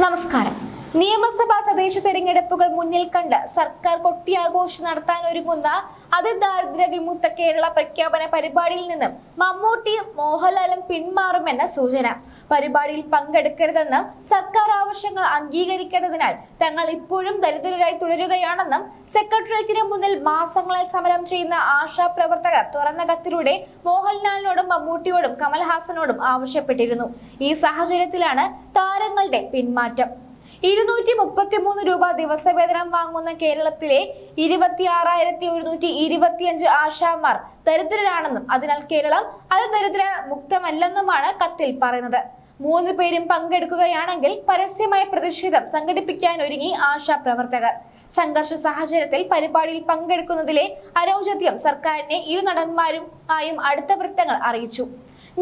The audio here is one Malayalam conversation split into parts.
നമസ്കാരം നിയമസഭാ തദ്ദേശ തെരഞ്ഞെടുപ്പുകൾ മുന്നിൽ കണ്ട് സർക്കാർ കൊട്ടിയാഘോഷം നടത്താൻ ഒരുങ്ങുന്ന അതിദാരിദ്ര്യ വിമുക്ത കേരള പ്രഖ്യാപന പരിപാടിയിൽ നിന്നും മമ്മൂട്ടിയും മോഹൻലാലും പിന്മാറുമെന്ന സൂചന. പരിപാടിയിൽ പങ്കെടുക്കരുതെന്നും സർക്കാർ ആവശ്യങ്ങൾ അംഗീകരിക്കാത്തതിനാൽ തങ്ങൾ ഇപ്പോഴും ദരിദ്രരായി തുടരുകയാണെന്നും സെക്രട്ടേറിയറ്റിന് മുന്നിൽ മാസങ്ങളായി സമരം ചെയ്യുന്ന ആശാ പ്രവർത്തകർ തുറന്ന കത്തിലൂടെ മോഹൻലാലിനോടും മമ്മൂട്ടിയോടും കമൽഹാസനോടും ആവശ്യപ്പെട്ടിരുന്നു. ഈ സാഹചര്യത്തിലാണ് താരങ്ങളുടെ പിന്മാറ്റം. ഇരുന്നൂറ്റി മുപ്പത്തിമൂന്ന് രൂപ ദിവസവേതനം വാങ്ങുന്ന കേരളത്തിലെ ഇരുപത്തി ആറായിരത്തി ഒരുന്നൂറ്റി ഇരുപത്തിയഞ്ച് ആശാമാർ ദരിദ്രരാണെന്നും അതിനാൽ കേരളം അത് ദരിദ്ര മുക്തമല്ലെന്നുമാണ് കത്തിൽ പറയുന്നത്. മൂന്ന് പേരും പങ്കെടുക്കുകയാണെങ്കിൽ പരസ്യമായ പ്രതിഷേധം സംഘടിപ്പിക്കാൻ ഒരുങ്ങി ആശാ പ്രവർത്തകർ. സംഘർഷ സാഹചര്യത്തിൽ പരിപാടിയിൽ പങ്കെടുക്കുന്നതിലെ അനൌചിത്യം സർക്കാരിനെ ഇരു നടന്മാരും ആയും അടുത്ത വൃത്തങ്ങൾ അറിയിച്ചു.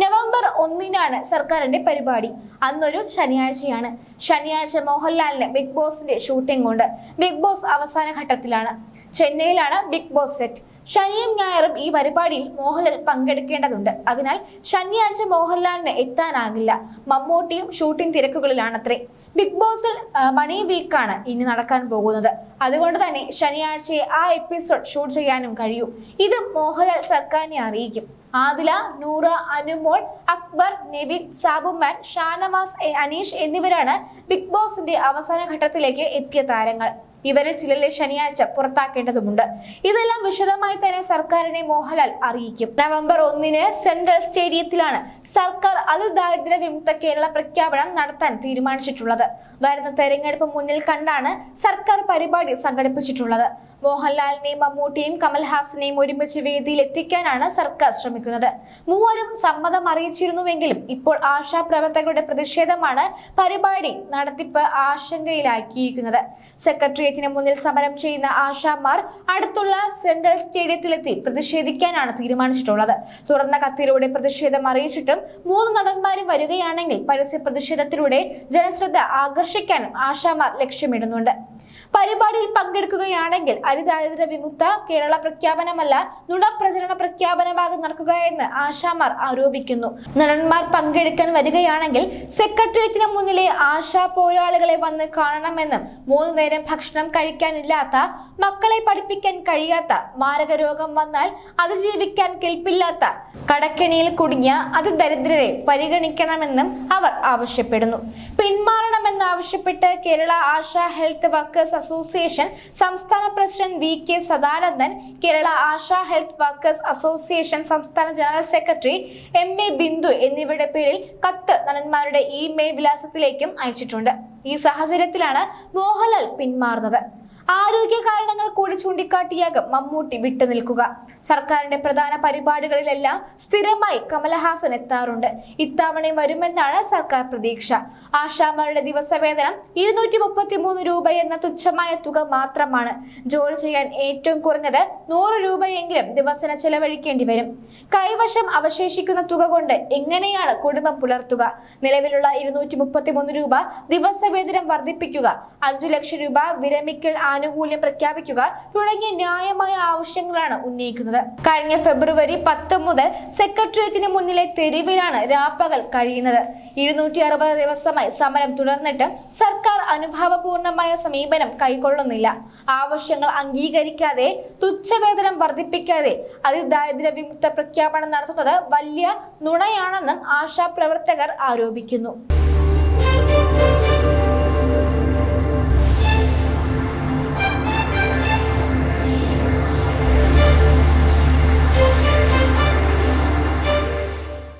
നവംബർ ഒന്നിനാണ് സർക്കാരിന്റെ പരിപാടി. അന്നൊരു ശനിയാഴ്ചയാണ്. ശനിയാഴ്ച മോഹൻലാലിന് ബിഗ് ബോസിന്റെ ഷൂട്ടിംഗ് ഉണ്ട്. ബിഗ് ബോസ് അവസാന ഘട്ടത്തിലാണ്. ചെന്നൈയിലാണ് ബിഗ് ബോസ് സെറ്റ്. ശനിയും ഞായറും ഈ പരിപാടിയിൽ മോഹൻലാൽ പങ്കെടുക്കേണ്ടതുണ്ട്. അതിനാൽ ശനിയാഴ്ച മോഹൻലാലിന് എത്താനാകില്ല. മമ്മൂട്ടിയും ഷൂട്ടിംഗ് തിരക്കുകളിലാണത്രേ. ബിഗ് ബോസിൽ മണി വീക്കാണ് ഇനി നടക്കാൻ പോകുന്നത്. അതുകൊണ്ട് തന്നെ ശനിയാഴ്ചയെ ആ എപ്പിസോഡ് ഷൂട്ട് ചെയ്യാനും കഴിയും. ഇത് മോഹൻലാൽ സർക്കാരിനെ അറിയിക്കും. ആദില നൂറ അനുമോൾ അക്ബർ നെവിൻ സാബുമാൻ ഷാനവാസ് അനീഷ് എന്നിവരാണ് ബിഗ് ബോസിന്റെ അവസാന ഘട്ടത്തിലേക്ക് എത്തിയ താരങ്ങൾ. ഇവരെ ചിലരെ ശനിയാഴ്ച പുറത്താക്കേണ്ടതുണ്ട് ഇതെല്ലാം വിശദമായി തന്നെ സർക്കാരിനെ മോഹൻലാൽ അറിയിക്കും. നവംബർ ഒന്നിന് സെൻട്രൽ സ്റ്റേഡിയത്തിലാണ് സർക്കാർ അതിദാരിദ്ര്യ വിമുക്ത കേരള പ്രഖ്യാപനം നടത്താൻ തീരുമാനിച്ചിട്ടുള്ളത്. വരുന്ന തെരഞ്ഞെടുപ്പ് മുന്നിൽ കണ്ടാണ് സർക്കാർ പരിപാടി സംഘടിപ്പിച്ചിട്ടുള്ളത്. മോഹൻലാലിനെയും മമ്മൂട്ടിയെയും കമൽഹാസനെയും ഒരുമിച്ച് വേദിയിൽ എത്തിക്കാനാണ് സർക്കാർ ശ്രമിക്കുന്നത്. മൂവരും സമ്മതം അറിയിച്ചിരുന്നുവെങ്കിലും ഇപ്പോൾ ആശാ പ്രവർത്തകരുടെ പ്രതിഷേധമാണ് പരിപാടി നടത്തിപ്പ് ആശങ്കയിലാക്കിയിരിക്കുന്നത്. സെക്രട്ടേറിയറ്റിന് മുന്നിൽ സമരം ചെയ്യുന്ന ആശാമാർ അടുത്തുള്ള സെൻട്രൽ സ്റ്റേഡിയത്തിലെത്തി പ്രതിഷേധിക്കാനാണ് തീരുമാനിച്ചിട്ടുള്ളത്. തുറന്ന കത്തിലൂടെ പ്രതിഷേധം അറിയിച്ചിട്ടും മൂന്ന് നടന്മാരും വരികയാണെങ്കിൽ പരസ്യ പ്രതിഷേധത്തിലൂടെ ജനശ്രദ്ധ ആകർഷിക്കാനും ആശാമാർ ലക്ഷ്യമിടുന്നുണ്ട്. പരിപാടിയിൽ പങ്കെടുക്കുകയാണെങ്കിൽ അരിദാരിദ്ര വിമുക്ത കേരള പ്രഖ്യാപനമല്ല നുണപ്രചരണ പ്രഖ്യാപനമാകും നടക്കുക എന്ന് ആശാമാർ ആരോപിക്കുന്നു. നടന്മാർ പങ്കെടുക്കാൻ വരികയാണെങ്കിൽ സെക്രട്ടേറിയറ്റിന് മുന്നിലെ ആശാ പോരാളികളെ വന്ന് കാണണമെന്നും മൂന്നു നേരം ഭക്ഷണം കഴിക്കാനില്ലാത്ത മക്കളെ പഠിപ്പിക്കാൻ കഴിയാത്ത മാരക രോഗം വന്നാൽ അതിജീവിക്കാൻ കെൽപ്പില്ലാത്ത കടക്കെണിയിൽ കുടുങ്ങിയ അതിദരിദ്രരെ പരിഗണിക്കണമെന്നും അവർ ആവശ്യപ്പെടുന്നു. പിന്മാറണമെന്ന് ആവശ്യപ്പെട്ട് Kerala Asha health workers association സംസ്ഥാന president V K Sadanandan Kerala Asha health workers association സംസ്ഥാന general secretary M A Bindu എന്നിവരുടെ പേരിൽ കത്ത് നടന്മാരുടെ ഇമെയിൽ വിലാസത്തിലേക്കും അയച്ചിട്ടുണ്ട്. ഈ സാഹചര്യത്തിലാണ് മോഹൻലാൽ പിന്മാറുന്നത്. ആരോഗ്യ കാരണങ്ങൾ കൂടി ചൂണ്ടിക്കാട്ടിയാകും മമ്മൂട്ടി വിട്ടുനിൽക്കുക സർക്കാരിന്റെ പ്രധാന പരിപാടികളിലെല്ലാം സ്ഥിരമായി കമലഹാസൻ എത്താറുണ്ട്. ഇത്തവണയും വരുമെന്നാണ് സർക്കാർ പ്രതീക്ഷ. ആശാമാരുടെ ദിവസവേതനം ഇരുന്നൂറ്റി മുപ്പത്തി മൂന്ന് രൂപ എന്ന തുച്ഛമായ തുക മാത്രമാണ്. ജോലി ചെയ്യാൻ ഏറ്റവും കുറഞ്ഞത് നൂറ് രൂപയെങ്കിലും ദിവസന ചെലവഴിക്കേണ്ടി വരും. കൈവശം അവശേഷിക്കുന്ന തുക കൊണ്ട് എങ്ങനെയാണ് കുടുംബം പുലർത്തുക? നിലവിലുള്ള ഇരുന്നൂറ്റി മുപ്പത്തി മൂന്ന് രൂപ ദിവസവേതനം വർദ്ധിപ്പിക്കുക. അഞ്ചു ലക്ഷം രൂപ വിരമിക്കൽ ആനുകൂല്യം പ്രഖ്യാപിക്കുക തുടങ്ങിയ ന്യായമായ ആവശ്യങ്ങളാണ് ഉന്നയിക്കുന്നത്. കഴിഞ്ഞ ഫെബ്രുവരി പത്ത് മുതൽ സെക്രട്ടേറിയറ്റിന് മുന്നിലെ തെരുവിലാണ് രാപ്പകൽ കഴിയുന്നത്. ഇരുന്നൂറ്റി അറുപത് ദിവസമായി സമരം തുടർന്നിട്ടും സർക്കാർ അനുഭാവപൂർണമായ സമീപനം കൈക്കൊള്ളുന്നില്ല. ആവശ്യങ്ങൾ അംഗീകരിക്കാതെ തുച്ഛവേതനം വർദ്ധിപ്പിക്കാതെ അതിദാരിദ്ര്യ വിമുക്ത പ്രഖ്യാപനം നടത്തുന്നത് വലിയ നുണയാണെന്നും ആശാ പ്രവർത്തകർ ആരോപിക്കുന്നു.